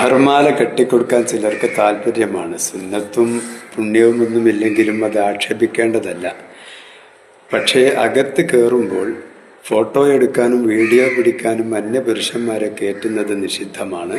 മഹർമാല കെട്ടിക്കൊടുക്കാൻ ചിലർക്ക് താല്പര്യമാണ് സുന്നത്തും പുണ്യവുമൊന്നും ഇല്ലെങ്കിലും അത് ആക്ഷേപിക്കേണ്ടതല്ല. പക്ഷേ അകത്ത് കയറുമ്പോൾ ഫോട്ടോ എടുക്കാനും വീഡിയോ പിടിക്കാനും അന്യപുരുഷന്മാരെ കയറ്റുന്നത് നിഷിദ്ധമാണ്.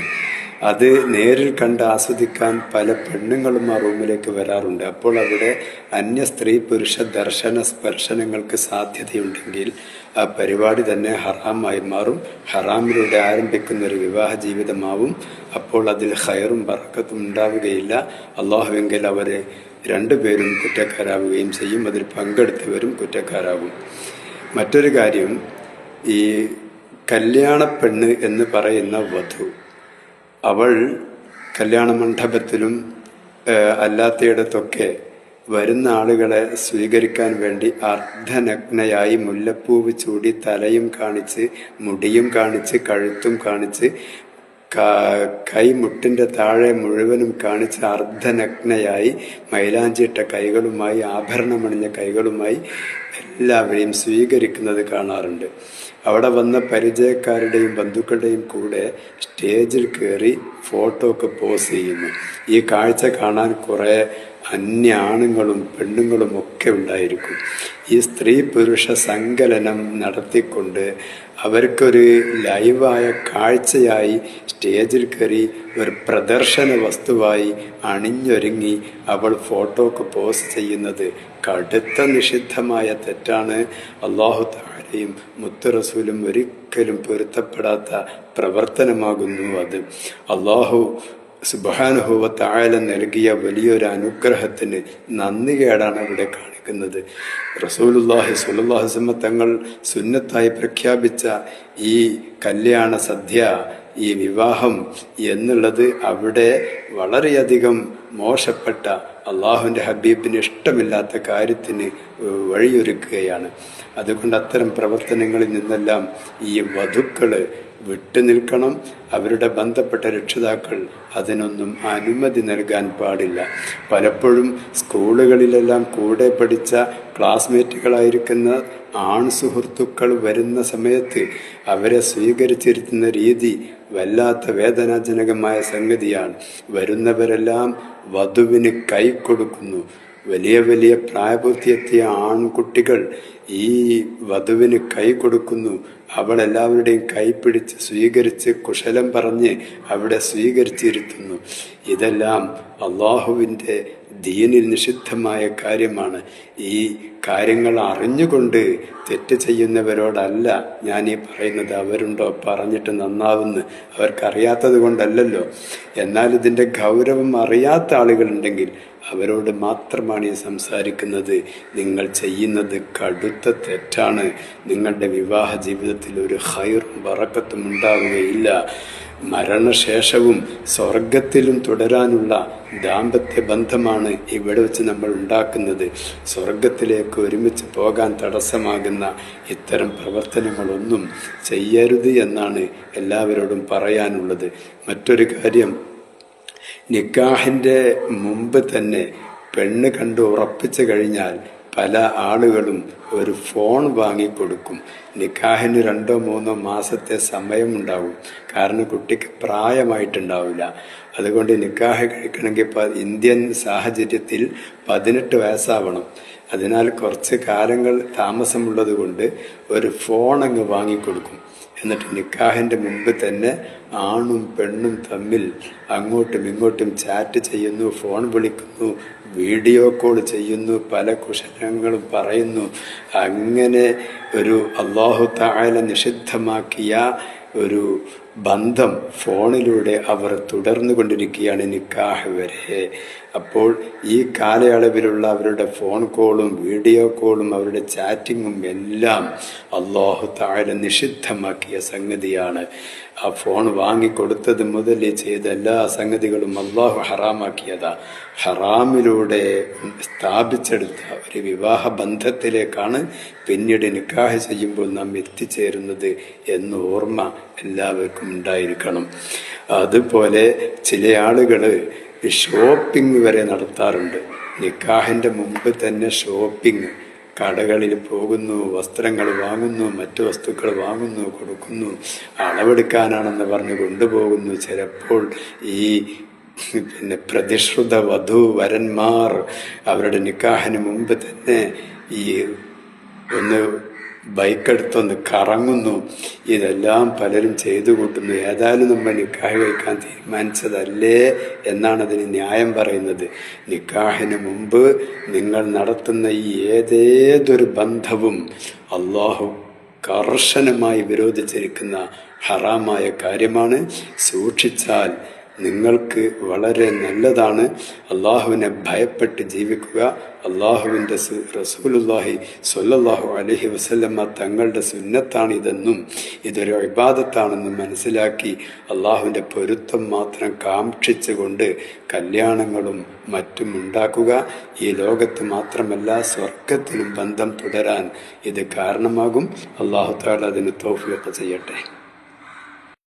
അത് നേരിൽ കണ്ട് ആസ്വദിക്കാൻ പല പെണ്ണുങ്ങളും ആ റൂമിലേക്ക് വരാറുണ്ട്. അപ്പോൾ അവിടെ അന്യ സ്ത്രീ പുരുഷ ദർശന സ്പർശനങ്ങൾക്ക് സാധ്യതയുണ്ടെങ്കിൽ ആ പരിപാടി തന്നെ ഹറാമായി മാറും. ഹറാമിലൂടെ ആരംഭിക്കുന്ന ഒരു വിവാഹ ജീവിതമാവും. അപ്പോൾ അതിൽ ഹയറും ബർക്കത്തും ഉണ്ടാവുകയില്ല. അള്ളാഹുവെങ്കിൽ അവരെ രണ്ടുപേരും കുറ്റക്കാരാവുകയും ചെയ്യും. അതിൽ പങ്കെടുത്തവരും കുറ്റക്കാരാകും. മറ്റൊരു കാര്യം ഈ കല്യാണ പെണ്ണ് എന്ന് പറയുന്ന വധു അവൾ കല്യാണ മണ്ഡപത്തിലും അല്ലാത്തയിടത്തൊക്കെ വരുന്ന ആളുകളെ സ്വീകരിക്കാൻ വേണ്ടി അർദ്ധനഗ്നയായി മുല്ലപ്പൂവ് ചൂടി തലയും കാണിച്ച് മുടിയും കാണിച്ച് കഴുത്തും കാണിച്ച് കൈമുട്ടിന്റെ താഴെ മുഴുവനും കാണിച്ച അർദ്ധനഗ്നയായി മൈലാഞ്ചിട്ട കൈകളുമായി ആഭരണമണിഞ്ഞ കൈകളുമായി എല്ലാവരെയും സ്വീകരിക്കുന്നത് കാണാറുണ്ട്. അവിടെ വന്ന പരിചയക്കാരുടെയും ബന്ധുക്കളുടെയും കൂടെ സ്റ്റേജിൽ കയറി ഫോട്ടോ ഒക്കെ പോസ് ചെയ്യുന്നു. ഈ കാഴ്ച കാണാൻ കുറേ അന്യ ആണുങ്ങളും പെണ്ണുങ്ങളും ഒക്കെ ഉണ്ടായിരിക്കും. ഈ സ്ത്രീ പുരുഷ സങ്കലനം നടത്തിക്കൊണ്ട് അവർക്കൊരു ലൈവായ കാഴ്ചയായി സ്റ്റേജിൽ കയറി ഒരു പ്രദർശന വസ്തുവായി അണിഞ്ഞൊരുങ്ങി അവൾ ഫോട്ടോക്ക് പോസ്റ്റ് ചെയ്യുന്നത് കടുത്ത നിഷിദ്ധമായ തെറ്റാണ്. അള്ളാഹു താഴെയും മുത്തുറസൂലും ഒരിക്കലും പൊരുത്തപ്പെടാത്ത പ്രവർത്തനമാകുന്നു അത്. അള്ളാഹു സുബാനുഭവ താഴെ നൽകിയ വലിയൊരു അനുഗ്രഹത്തിന് നന്ദികേടാണ് ഇവിടെ കാണിക്കുന്നത്. റസൂലുല്ലാഹി സുലുല്ലാഹിസമ്മ തങ്ങൾ സുന്നത്തായി പ്രഖ്യാപിച്ച ഈ കല്യാണ സദ്യ ഈ വിവാഹം എന്നുള്ളത് അവിടെ വളരെയധികം മോശപ്പെട്ട അള്ളാഹുവിന്റെ ഹബീബിന് ഇഷ്ടമില്ലാത്ത കാര്യത്തിന് വഴിയൊരുക്കുകയാണ്. അതുകൊണ്ട് അത്തരം പ്രവർത്തനങ്ങളിൽ നിന്നെല്ലാം ഈ വധുക്കൾ വിട്ടുനിൽക്കണം. അവരുടെ ബന്ധപ്പെട്ട രക്ഷിതാക്കൾ അതിനൊന്നും അനുമതി നൽകാൻ പാടില്ല. പലപ്പോഴും സ്കൂളുകളിലെല്ലാം കൂടെ പഠിച്ച ക്ലാസ്മേറ്റുകളായിരിക്കുന്ന ആൺ സുഹൃത്തുക്കൾ വരുന്ന സമയത്ത് അവരെ സ്വീകരിച്ചിരുത്തുന്ന രീതി വല്ലാത്ത വേദനാജനകമായ സംഗതിയാണ്. വരുന്നവരെല്ലാം വധുവിന് കൈ കൊടുക്കുന്നു. വലിയ വലിയ പ്രായപൂർത്തിയെത്തിയ ആൺകുട്ടികൾ ഈ വധുവിന് കൈ കൊടുക്കുന്നു. അവൾ എല്ലാവരുടെയും കൈ പിടിച്ച് സ്വീകരിച്ച് കുശലം പറഞ്ഞ് അവിടെ സ്വീകരിച്ചിരുത്തുന്നു. ഇതെല്ലാം അള്ളാഹുവിന്റെ ദീനിൽ നിഷിദ്ധമായ കാര്യമാണ്. ഈ കാര്യങ്ങൾ അറിഞ്ഞുകൊണ്ട് തെറ്റ് ചെയ്യുന്നവരോടല്ല ഞാൻ ഈ പറയുന്നത്. അവരുണ്ടോ? പറഞ്ഞിട്ട് നന്നാവുന്ന്. അവർക്കറിയാത്തത് കൊണ്ടല്ലല്ലോ. എന്നാൽ ഇതിന്റെ ഗൗരവം അറിയാത്ത ആളുകളുണ്ടെങ്കിൽ അവരോട് മാത്രമാണ് ഈ സംസാരിക്കുന്നത്. നിങ്ങൾ ചെയ്യുന്നത് കടുത്ത തെറ്റാണ്. നിങ്ങളുടെ വിവാഹ ജീവിതത്തിൽ ഒരു ഹൈറും വറക്കത്തും ഉണ്ടാവുകയില്ല. മരണശേഷവും സ്വർഗത്തിലും തുടരാനുള്ള ദാമ്പത്യ ബന്ധമാണ് ഇവിടെ വെച്ച് നമ്മൾ ഉണ്ടാക്കുന്നത്. സ്വർഗത്തിലേക്ക് ഒരുമിച്ച് പോകാൻ തടസ്സമാകുന്ന ഇത്തരം പ്രവർത്തനങ്ങളൊന്നും ചെയ്യരുത് എന്നാണ് എല്ലാവരോടും പറയാനുള്ളത്. മറ്റൊരു കാര്യം നിക്കാഹിന്റെ മുമ്പ് തന്നെ പെണ്ണ് കണ്ട് ഉറപ്പിച്ചു കഴിഞ്ഞാൽ പല ആളുകളും ഒരു ഫോൺ വാങ്ങിക്കൊടുക്കും. നിക്കാഹിന് രണ്ടോ മൂന്നോ മാസത്തെ സമയമുണ്ടാവും. കാരണം കുട്ടിക്ക് പ്രായമായിട്ടുണ്ടാവില്ല. അതുകൊണ്ട് നിക്കാഹ് കഴിക്കണമെങ്കിൽ ഇന്ത്യൻ സാഹചര്യത്തിൽ പതിനെട്ട് വയസ്സാവണം. അതിനാൽ കുറച്ച് കാലങ്ങൾ താമസമുള്ളത് കൊണ്ട് ഒരു ഫോൺ അങ്ങ് വാങ്ങിക്കൊടുക്കും. എന്നിട്ട് നിക്കാഹിന്റെ മുമ്പ് തന്നെ ആണും പെണ്ണും തമ്മിൽ അങ്ങോട്ടും ഇങ്ങോട്ടും ചാറ്റ് ചെയ്യുന്നു ഫോൺ വിളിക്കുന്നു വീഡിയോ കോൾ ചെയ്യുന്നു പല കുശലങ്ങളും പറയുന്നു. അങ്ങനെ ഒരു അള്ളാഹു താഴെ നിഷിദ്ധമാക്കിയ ഒരു ബന്ധം ഫോണിലൂടെ അവർ തുടർന്നു കൊണ്ടിരിക്കുകയാണ് നിക്കാഹ് വരെ. അപ്പോൾ ഈ കാലയളവിലുള്ള അവരുടെ ഫോൺ കോളും വീഡിയോ കോളും അവരുടെ ചാറ്റിങ്ങും എല്ലാം അള്ളാഹു താഴെ നിഷിദ്ധമാക്കിയ സംഗതിയാണ്. ആ ഫോൺ വാങ്ങിക്കൊടുത്തത് മുതൽ ചെയ്ത എല്ലാ സംഗതികളും അള്ളാഹു ഹറാമാക്കിയതാ. ഹറാമിലൂടെ സ്ഥാപിച്ചെടുത്ത ഒരു വിവാഹ ബന്ധത്തിലേക്കാണ് പിന്നീട് നിക്കാഹ് ചെയ്യുമ്പോൾ നാം എത്തിച്ചേരുന്നത് എന്ന് ഓർമ്മ എല്ലാവർക്കും ഉണ്ടായിരിക്കണം. അതുപോലെ ചില ആളുകൾ ഷോപ്പിംഗ് വരെ നടത്താറുണ്ട്. നിക്കാഹിന്റെ മുമ്പ് തന്നെ ഷോപ്പിംഗ് കടകളിൽ പോകുന്നു വസ്ത്രങ്ങൾ വാങ്ങുന്നു മറ്റു വസ്തുക്കൾ വാങ്ങുന്നു കൊടുക്കുന്നു അളവെടുക്കാനാണെന്ന് പറഞ്ഞ് കൊണ്ടുപോകുന്നു. ചിലപ്പോൾ ഈ പിന്നെ പ്രതിശ്രുത വധു വരന്മാർ അവരുടെ നിക്കാഹിന് മുമ്പ് തന്നെ ഈ ഒന്ന് ബൈക്കെടുത്തൊന്ന് കറങ്ങുന്നു. ഇതെല്ലാം പലരും ചെയ്തു കൂട്ടുന്നു. ഏതായാലും നമ്മൾ നിക്കാഹ് കഴിക്കാൻ തീരുമാനിച്ചതല്ലേ എന്നാണ് അതിന് ന്യായം പറയുന്നത്. നിക്കാഹിന് മുമ്പ് നിങ്ങൾ നടത്തുന്ന ഈ ഏതേതൊരു ബന്ധവും അള്ളാഹു കർശനമായി വിരോധിച്ചിരിക്കുന്ന ഹറാമായ കാര്യമാണ്. സൂക്ഷിച്ചാൽ നിങ്ങൾക്ക് വളരെ നല്ലതാണ്. അള്ളാഹുവിനെ ഭയപ്പെട്ട് ജീവിക്കുക. അള്ളാഹുവിന്റെ റസൂലുല്ലാഹി സൊല്ലാഹു അലഹി വസല്ലമ്മ തങ്ങളുടെ സുന്നത്താണ് ഇതെന്നും ഇതൊരു വിവാദത്താണെന്നും മനസ്സിലാക്കി അള്ളാഹുവിന്റെ പൊരുത്തം മാത്രം കാക്ഷിച്ചുകൊണ്ട് കല്യാണങ്ങളും മറ്റും ഉണ്ടാക്കുക. ഈ ലോകത്ത് മാത്രമല്ല സ്വർഗത്തിനും ബന്ധം തുടരാൻ ഇത് കാരണമാകും. അള്ളാഹു താല അതിന് തോഫിയൊക്കെ ചെയ്യട്ടെ.